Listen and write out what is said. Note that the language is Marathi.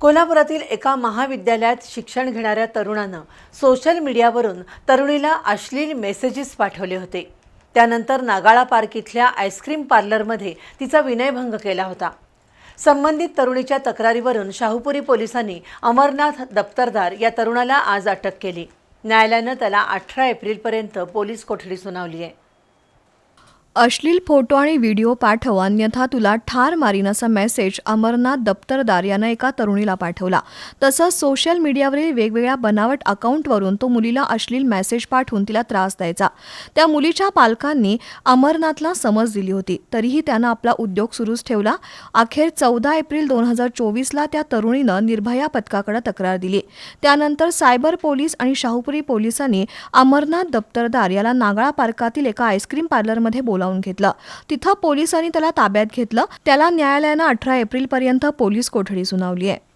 कोल्हापुरातील एका महाविद्यालयात शिक्षण घेणाऱ्या तरुणानं सोशल मीडियावरून तरुणीला अश्लील मेसेजेस पाठवले होते. त्यानंतर नागाळा पार्क इथल्या आईस्क्रीम पार्लरमध्ये तिचा विनयभंग केला होता. संबंधित तरुणीच्या तक्रारीवरून शाहूपुरी पोलिसांनी अमरनाथ दप्तरदार या तरुणाला आज अटक केली. न्यायालयानं त्याला अठरा एप्रिलपर्यंत पोलीस कोठडी सुनावली आहे. अश्लील फोटो आणि व्हिडिओ पाठव अन्यथा तुला ठार मारीन असा मेसेज अमरनाथ दप्तरदार यानं एका तरुणीला पाठवला. तसंच सोशल मीडियावरील वेगवेगळ्या बनावट अकाउंटवरून तो मुलीला अश्लील मेसेज पाठवून तिला त्रास द्यायचा. त्या मुलीच्या पालकांनी अमरनाथला समज दिली होती. तरीही त्यानं आपला उद्योग सुरूच ठेवला. अखेर चौदा एप्रिल दोन हजार चोवीसला त्या तरुणीनं निर्भया पथकाकडे तक्रार दिली. त्यानंतर सायबर पोलीस आणि शाहूपुरी पोलिसांनी अमरनाथ दप्तरदार याला नागाळा पार्कातील एका आईस्क्रीम पार्लरमध्ये बोल बोलावून घेतलं. तिथं पोलिसांनी त्याला ताब्यात घेतलं. त्याला न्यायालयानं अठरा एप्रिलपर्यंत पोलीस कोठडी सुनावली आहे.